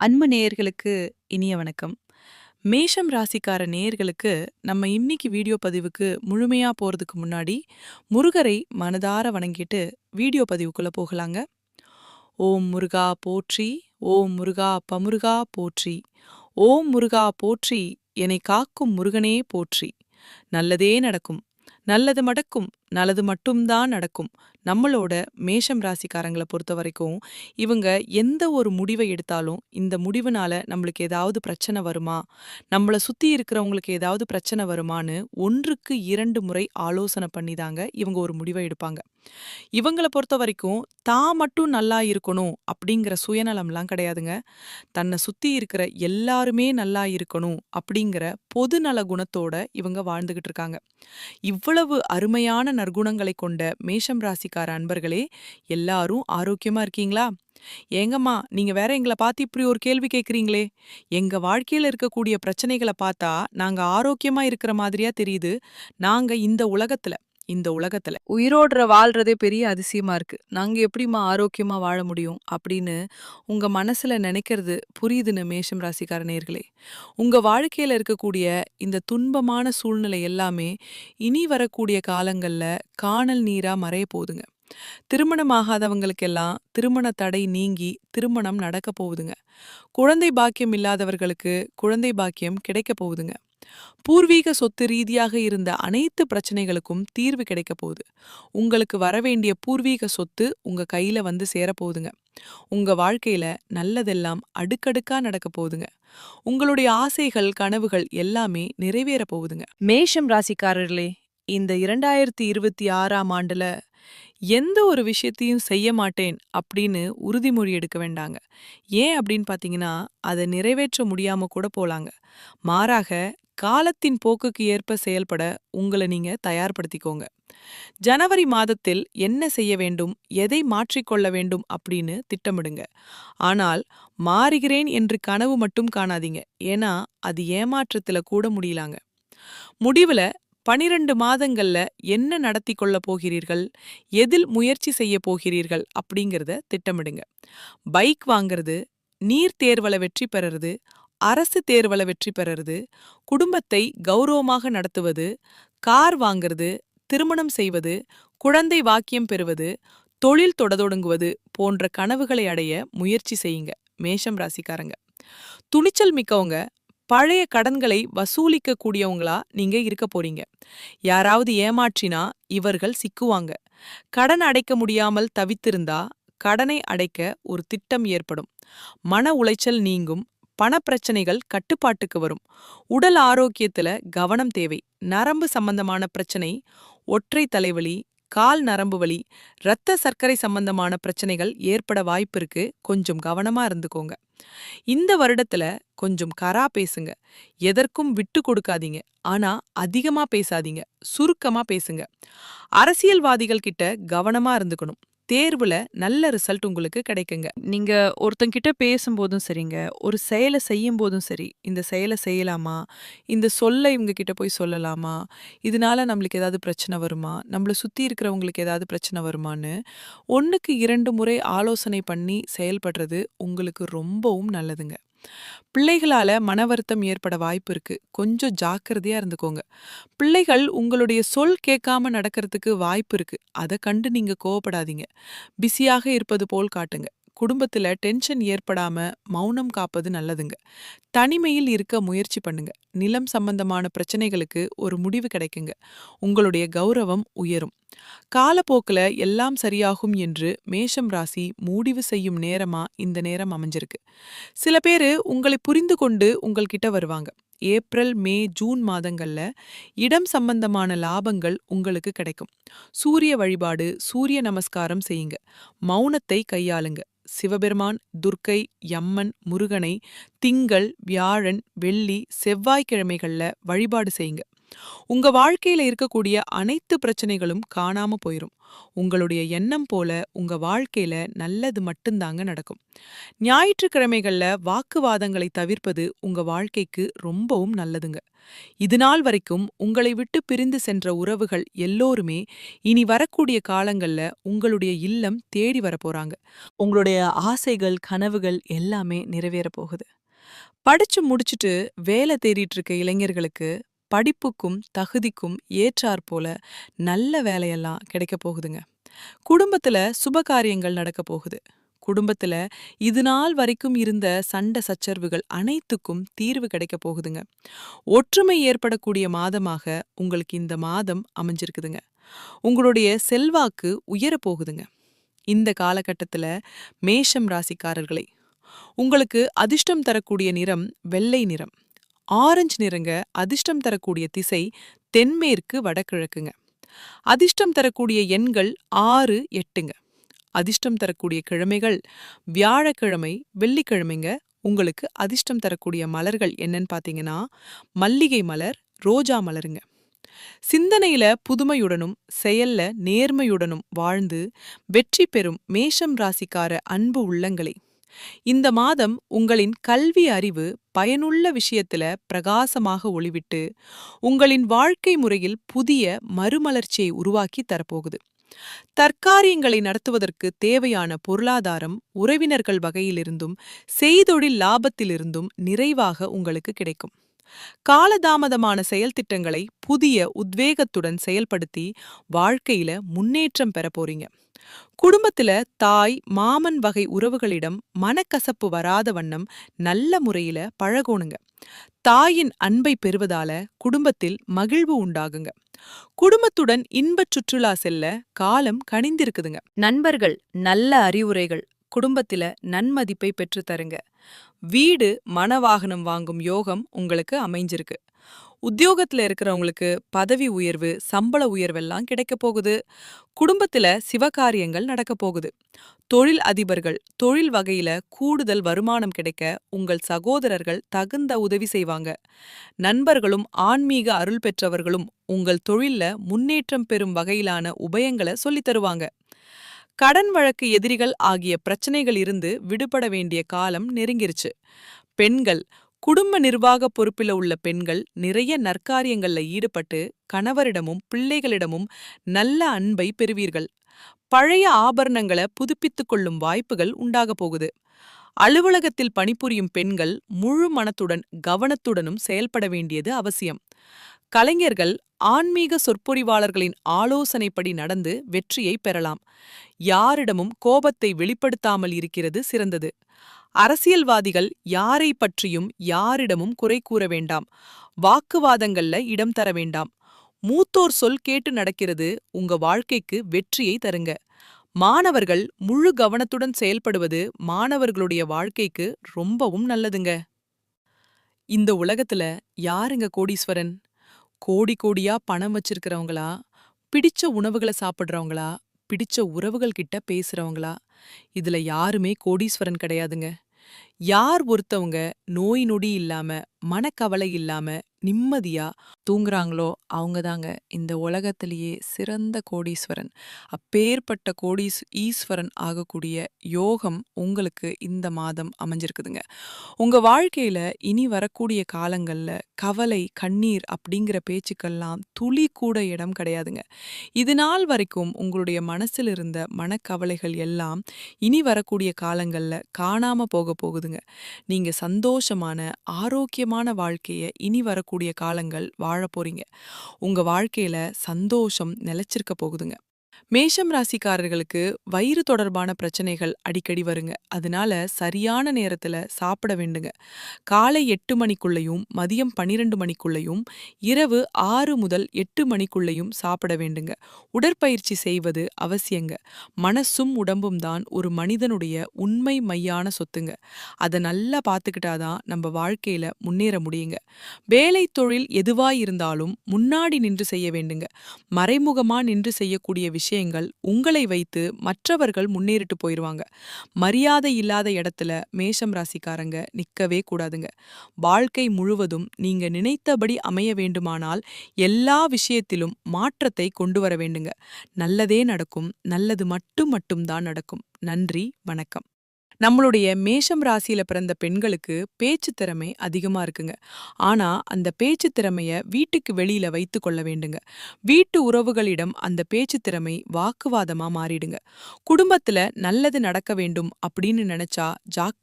அன்பு நேயர்களுக்கு இனிய வணக்கம். மேஷம் ராசிக்கார நேயர்களுக்கு நம்ம இன்னைக்கு வீடியோ பதிவுக்கு முழுமையா போறதுக்கு முன்னாடி முருகரை மனதார வணங்கிட்டு வீடியோ பதிவுக்குள்ள போகலாங்க. ஓம் முருகா போற்றி ஓம் முருகா பமுருகா போற்றி ஓம் முருகா போற்றி என்னை காக்கும் முருகனே போற்றி. நல்லதே நடக்கும் நல்லது மடக்கும் நல்லது மட்டும்தான் நடக்கும். நம்மளோட மேஷம் ராசிக்காரங்களை பொறுத்த வரைக்கும் இவங்க எந்த ஒரு முடிவை எடுத்தாலும் இந்த முடிவுனால நம்மளுக்கு ஏதாவது பிரச்சனை வருமா? நம்மளை சுத்தி இருக்கிறவங்களுக்கு ஏதாவது பிரச்சனை வருமான்னு ஒன்றுக்கு இரண்டு முறை ஆலோசனை பண்ணி தாங்க இவங்க ஒரு முடிவை எடுப்பாங்க. இவங்கள பொறுத்த வரைக்கும் தான் மட்டும் நல்லா இருக்கணும் அப்படிங்கிற சுயநலம்லாம் கிடையாதுங்க. தன்னை சுத்தி இருக்கிற எல்லாருமே நல்லா இருக்கணும் அப்படிங்கிற பொதுநல குணத்தோட இவங்க வாழ்ந்துகிட்டு இருக்காங்க. இவ்வளவு அருமையான நற்குணங்களை கொண்ட மேஷம் ராசிக்கார அன்பர்களே எல்லாரும் ஆரோக்கியமா இருக்கீங்களா? ஏங்கம்மா நீங்க வேற எங்களை பார்த்து இப்படி ஒரு கேள்வி கேக்குறீங்களே. எங்க வாழ்க்கையில இருக்கக்கூடிய பிரச்சனைகளை பார்த்தா நாங்க ஆரோக்கியமா இருக்கிற மாதிரியா தெரியுது. நாங்க இந்த உலகத்துல இந்த உலகத்துல. உயிரோடுற வாழ்றதே பெரிய அதிசயமா இருக்கு. நாங்க எப்படிம்மா ஆரோக்கியமா வாழ முடியும் அப்படின்னு உங்க மனசுல நினைக்கிறது புரியுதுன்னு மேஷம் ராசிக்கார நேர்களே. உங்க வாழ்க்கையில இருக்கக்கூடிய இந்த துன்பமான சூழ்நிலை எல்லாமே இனி வரக்கூடிய காலங்கள்ல காணல் நீரா மறைய போகுதுங்க. திருமணமாகாதவங்களுக்கெல்லாம் திருமண தடை நீங்கி திருமணம் நடக்க போகுதுங்க. குழந்தை பாக்கியம் இல்லாதவர்களுக்கு குழந்தை பாக்கியம் கிடைக்க போகுதுங்க. பூர்வீக சொத்து ரீதியாக இருந்த அனைத்து பிரச்சனைகளுக்கும் தீர்வு கிடைக்க போகுது. உங்களுக்கு வரவேண்டிய பூர்வீக சொத்து உங்க கையில வந்து சேரப்போகுதுங்க உங்க வாழ்க்கையில நல்லதெல்லாம் அடுக்கடுக்கா நடக்க போகுதுங்க. உங்களுடைய ஆசைகள் கனவுகள் எல்லாமே நிறைவேற போகுதுங்க. மேஷம் ராசிக்காரர்களே இந்த இரண்டாயிரத்தி இருபத்தி ஆறாம் ஆண்டுல எந்த ஒரு விஷயத்தையும் செய்ய மாட்டேன் அப்படின்னு உறுதிமொழி எடுக்க வேண்டாங்க. ஏன் அப்படின்னு பார்த்தீங்கன்னா அதை நிறைவேற்ற முடியாம கூட போலாங்க. மாறாக காலத்தின் போக்குக்கு ஏற்ப செயல்பட உங்களை நீங்க தயார்படுத்திக்கோங்க. ஜனவரி மாதத்தில் என்ன செய்ய வேண்டும் எதை மாற்றிக்கொள்ள வேண்டும் அப்படின்னு திட்டமிடுங்க. ஆனால் மாறுகிறேன் என்று கனவு மட்டும் காணாதீங்க. ஏன்னா அது ஏமாற்றத்துல கூட முடியலாங்க. முடிவுல பனிரெண்டு மாதங்கள்ல என்ன நடத்தி கொள்ள போகிறீர்கள் எதில் முயற்சி செய்ய போகிறீர்கள் அப்படிங்கிறத திட்டமிடுங்க. பைக் வாங்குறது நீர் தேர்வல வெற்றி பெறது அரசு தேர்வல வெற்றி பெறறது குடும்பத்தை கௌரவமாக நடத்துவது கார் வாங்கிறது திருமணம் செய்வது குழந்தை வாக்கியம் பெறுவது தொழில் தொடங்குவது போன்ற கனவுகளை அடைய முயற்சி செய்யுங்க மேஷம் ராசிக்காரங்க. துணிச்சல் மிக்கவங்க பழைய கடன்களை வசூலிக்க கூடியவங்களா நீங்க இருக்க போறீங்க. யாராவது ஏமாற்றினா இவர்கள் சிக்குவாங்க. கடன் அடைக்க முடியாமல் தவித்திருந்தா கடனை அடைக்க ஒரு திட்டம் ஏற்படும். மன உளைச்சல் நீங்கும் பணப்பிரச்சனைகள் கட்டுப்பாட்டுக்கு வரும். உடல் ஆரோக்கியத்துல கவனம் தேவை. நரம்பு சம்பந்தமான பிரச்சனை ஒற்றை தலைவலி கால் நரம்பு வலி இரத்த சர்க்கரை சம்பந்தமான பிரச்சனைகள் ஏற்பட வாய்ப்பு இருக்கு. கொஞ்சம் கவனமா இருந்துக்கோங்க. இந்த வருடத்துல கொஞ்சம் கரா பேசுங்க. எதற்கும் விட்டு கொடுக்காதீங்க. ஆனா அதிகமா பேசாதீங்க. சுருக்கமா பேசுங்க. அரசியல்வாதிகள் கிட்ட கவனமா இருந்துக்கணும். தேர்வுல நல்ல ரிசல்ட் உங்களுக்கு கிடைக்குங்க. நீங்க ஒருத்தங்கிட்ட பேசும்போதும் சரிங்க. ஒரு செயலை செய்யும் போதும் சரி இந்த செயலை செய்யலாமா? இந்த சொல்ல இவங்க கிட்ட போய் சொல்லலாமா? இதனால நம்மளுக்கு ஏதாவது பிரச்சனை வருமா? நம்மளை சுத்தி இருக்கிறவங்களுக்கு ஏதாவது பிரச்சனை வருமான்னு ஒன்றுக்கு இரண்டு முறை ஆலோசனை பண்ணி செயல்படுறது உங்களுக்கு ரொம்பவும் நல்லதுங்க. பிள்ளைகளால மன வருத்தம் ஏற்பட வாய்ப்பு இருக்கு. கொஞ்சம் ஜாக்கிரதையா இருந்துக்கோங்க. பிள்ளைகள் உங்களுடைய சொல் கேட்காம நடக்கிறதுக்கு வாய்ப்பு இருக்கு. அதை கண்டு நீங்க கோவப்படாதீங்க. பிஸியாக இருப்பது போல் காட்டுங்க. குடும்பத்துல டென்ஷன் ஏற்படாம மௌனம் காப்பது நல்லதுங்க. தனிமையில் இருக்க முயற்சி பண்ணுங்க. நிலம் சம்பந்தமான பிரச்சனைகளுக்கு ஒரு முடிவு கிடைக்குங்க. உங்களுடைய கௌரவம் உயரும். காலப்போக்கில் எல்லாம் சரியாகும் என்று மேஷம் ராசி முடிவு செய்யும் நேரமா இந்த நேரம் அமைஞ்சிருக்கு. சில பேரு உங்களை புரிந்து கொண்டு உங்கள்கிட்ட வருவாங்க. ஏப்ரல் மே ஜூன் மாதங்கள்ல இடம் சம்பந்தமான லாபங்கள் உங்களுக்கு கிடைக்கும். சூரிய வழிபாடு சூரிய நமஸ்காரம் செய்யுங்க. மௌனத்தை கையாளுங்க. சிவபெருமான் துர்க்கை யம்மன் முருகனை திங்கள் வியாழன் வெள்ளி செவ்வாய்க்கிழமைகள்ல வழிபாடு செய்யுங்க. உங்க வாழ்க்கையில இருக்கக்கூடிய அனைத்து பிரச்சனைகளும் காணாம போயிரும். உங்களுடைய எண்ணம் போல உங்க வாழ்க்கையில நல்லது மட்டும்தாங்க நடக்கும். ஞாயிற்றுக்கிழமைகள்ல வாக்குவாதங்களை தவிர்ப்பது உங்க வாழ்க்கைக்கு ரொம்பவும் நல்லதுங்க. இது நாள் வரைக்கும் உங்களை விட்டு பிரிந்து சென்ற உறவுகள் எல்லோருமே இனி வரக்கூடிய காலங்கள்ல உங்களுடைய இல்லம் தேடி வரப்போறாங்க உங்களுடைய ஆசைகள் கனவுகள் எல்லாமே நிறைவேற போகுது. படிச்சு முடிச்சுட்டு வேலை தேடிட்டு இருக்க இளைஞர்களுக்கு படிப்புக்கும் தகுதிக்கும் ஏற்றாற்போல நல்ல வேலையெல்லாம் கிடைக்க போகுதுங்க. குடும்பத்துல சுப காரியங்கள் நடக்க போகுது. குடும்பத்துல இது நாள் வரைக்கும் இருந்த சண்டை சச்சரவுகள் அனைத்துக்கும் தீர்வு கிடைக்க போகுதுங்க. ஒற்றுமை ஏற்படக்கூடிய மாதமாக உங்களுக்கு இந்த மாதம் அமைஞ்சிருக்குதுங்க. உங்களுடைய செல்வாக்கு உயர போகுதுங்க. இந்த காலகட்டத்துல மேஷம் ராசிக்காரர்களை உங்களுக்கு அதிர்ஷ்டம் தரக்கூடிய நிறம் வெள்ளை நிறம். ஆரஞ்சு நிறங்க அதிர்ஷ்டம் தரக்கூடிய திசை தென்மேற்கு வடகிழக்குங்க. அதிர்ஷ்டம் தரக்கூடிய எண்கள் ஆறு எட்டுங்க. அதிர்ஷ்டம் தரக்கூடிய கிழமைகள் வியாழக்கிழமை வெள்ளிக்கிழமைங்க. உங்களுக்கு அதிர்ஷ்டம் தரக்கூடிய மலர்கள் என்னன்னு பார்த்தீங்கன்னா மல்லிகை மலர் ரோஜா மலருங்க. சிந்தனையில புதுமையுடனும் செயல்ல நேர்மையுடனும் வாழ்ந்து வெற்றி பெறும் மேஷம் ராசிக்கார அன்பு உள்ளங்களை. இந்த மாதம் உங்களின் கல்வி அறிவு பயனுள்ள விஷயத்துல பிரகாசமாக ஒளிவிட்டு உங்களின் வாழ்க்கை முறையில் புதிய மறுமலர்ச்சியை உருவாக்கி தரப்போகுது. தற்காரியங்களை நடத்துவதற்கு தேவையான பொருளாதாரம் உறவினர்கள் வகையிலிருந்தும் செய்தொழில் லாபத்திலிருந்தும் நிறைவாக உங்களுக்கு கிடைக்கும். காலதாமதமான செயல்திட்டங்களை புதிய உத்வேகத்துடன் செயல்படுத்தி வாழ்க்கையில முன்னேற்றம் பெற போறீங்க. குடும்பத்துல தாய் மாமன் வகை உறவுகளிடம் மனக்கசப்பு வராத வண்ணம் நல்ல முறையில பழகோணுங்க. தாயின் அன்பை பெறுவதால குடும்பத்தில் மகிழ்வு உண்டாகுங்க. குடும்பத்துடன் இன்பச் சுற்றுலா செல்ல காலம் கனிந்திருக்குதுங்க. நண்பர்கள் நல்ல அறிவுரைகள் குடும்பத்தில நன்மதிப்பை பெற்று தருங்க. வீடு மனவாகனம் வாங்கும் யோகம் உங்களுக்கு அமைஞ்சிருக்கு. உத்தியோகத்துல இருக்கிறவங்களுக்கு பதவி உயர்வு சம்பள உயர்வெல்லாம் கிடைக்க போகுது. குடும்பத்துல சிவகாரியங்கள் நடக்க போகுது. தொழில் அதிபர்கள் தொழில் வகையில கூடுதல் வருமானம் கிடைக்க உங்கள் சகோதரர்கள் தகுந்த உதவி செய்வாங்க. நண்பர்களும் ஆன்மீக அருள் பெற்றவர்களும் உங்கள் தொழில்ல முன்னேற்றம் பெறும் வகையிலான உபயங்களை சொல்லித் தருவாங்க. கடன் வழக்கு எதிரிகள் ஆகிய பிரச்சனைகள் இருந்து விடுபட வேண்டிய காலம் நெருங்கிருச்சு. பெண்கள் குடும்ப நிர்வாக பொறுப்பில உள்ள பெண்கள் நிறைய நற்காரியங்கள்ல ஈடுபட்டு கணவரிடமும் பிள்ளைகளிடமும் நல்ல அன்பை பெறுவீர்கள். பழைய ஆபரணங்களை புதுப்பித்துக் கொள்ளும் வாய்ப்புகள் உண்டாக போகுது. அலுவலகத்தில் பணிபுரியும் பெண்கள் முழு மனத்துடன் கவனத்துடனும் செயல்பட வேண்டியது அவசியம். கலைஞர்கள் ஆன்மீக சொற்பொழிவாளர்களின் ஆலோசனைப்படி நடந்து வெற்றியை பெறலாம். யாரிடமும் கோபத்தை வெளிப்படுத்தாமல் இருக்கிறது சிறந்தது. அரசியல்வாதிகள் யாரை பற்றியும் யாரிடமும் குறை கூற வேண்டாம். வாக்குவாதங்கள்ல இடம் தர வேண்டாம். மூத்தோர் சொல் கேட்டு நடக்கிறது உங்க வாழ்க்கைக்கு வெற்றியை தருங்க. மாணவர்கள் முழு கவனத்துடன் செயல்படுவது மாணவர்களுடைய வாழ்க்கைக்கு ரொம்பவும் நல்லதுங்க. இந்த உலகத்துல யாருங்க கோடீஸ்வரன்? கோடி கோடியா பணம் வச்சிருக்கிறவங்களா? பிடிச்ச உணவுகளை சாப்பிடுறவங்களா? பிடிச்ச உறவுகள் கிட்ட பேசுறவங்களா? இதுல யாருமே கோடீஸ்வரன் கிடையாதுங்க. யார் ஒருத்தவங்க நோய் நொடி இல்லாம மனக்கவலை இல்லாம நிம்மதியா தூங்குறாங்களோ அவங்க தாங்க இந்த உலகத்திலேயே சிறந்த கோடீஸ்வரன். அப்பேற்பட்ட கோடீஸ் ஈஸ்வரன் ஆகக்கூடிய யோகம் உங்களுக்கு இந்த மாதம் அமைஞ்சிருக்குதுங்க. உங்க வாழ்க்கையில இனி வரக்கூடிய காலங்கள்ல கவலை கண்ணீர் அப்படிங்கிற பேச்சுக்கெல்லாம் துளி கூட இடம் கிடையாதுங்க. இது நாள் வரைக்கும் உங்களுடைய மனசில் இருந்த மனக்கவலைகள் எல்லாம் இனி வரக்கூடிய காலங்கள்ல காணாம போக போகுதுங்க. நீங்க சந்தோஷமான ஆரோக்கியமான வாழ்க்கைய இனி வரக்கூடிய காலங்கள் வாழப்போறீங்க. உங்க வாழ்க்கையில சந்தோஷம் நிலைச்சிருக்க போகுதுங்க. மேஷம் ராசிக்காரர்களுக்கு வயிறு தொடர்பான பிரச்சனைகள் அடிக்கடி வருங்க. அதனால சரியான நேரத்துல சாப்பிட வேண்டுங்க. காலை எட்டு மணிக்குள்ளேயும் மதியம் பன்னிரெண்டு மணிக்குள்ளேயும் இரவு ஆறு முதல் எட்டு மணிக்குள்ளேயும் சாப்பிட வேண்டுங்க. உடற்பயிற்சி செய்வது அவசியங்க. மனசும் உடம்பும் தான் ஒரு மனிதனுடைய உண்மை மையான சொத்துங்க. அதை நல்லா பார்த்துக்கிட்டாதான் நம்ம வாழ்க்கையில முன்னேற முடியுங்க. வேலை தொழில் எதுவாயிருந்தாலும் முன்னாடி நின்று செய்ய வேண்டுங்க. மறைமுகமா நின்று செய்யக்கூடிய விஷயம் விஷயங்கள் உங்களை வைத்து மற்றவர்கள் முன்னேறிட்டு போயிடுவாங்க மரியாதை இல்லாத இடத்துல மேஷம் ராசிக்காரங்க நிற்கவே கூடாதுங்க. வாழ்க்கை முழுவதும் நீங்க நினைத்தபடி அமைய வேண்டுமானால் எல்லா விஷயத்திலும் மாற்றத்தை கொண்டு வர வேண்டுங்க. நல்லதே நடக்கும் நல்லது மட்டும் மட்டும்தான் நடக்கும். நன்றி வணக்கம். நம்மளுடைய மேஷம் ராசியில பிறந்த பெண்களுக்கு பேச்சு திறமை அதிகமா இருக்குங்க. ஆனா அந்த பேச்சு திறமைய வீட்டுக்கு வெளியில வைத்து கொள்ள வேண்டுங்க. வீட்டு உறவுகளிடம் அந்த பேச்சு திறமை வாக்குவாதமா மாறிடுங்க. குடும்பத்துல நல்லது நடக்க வேண்டும் அப்படின்னு நினைச்சா ஜாக்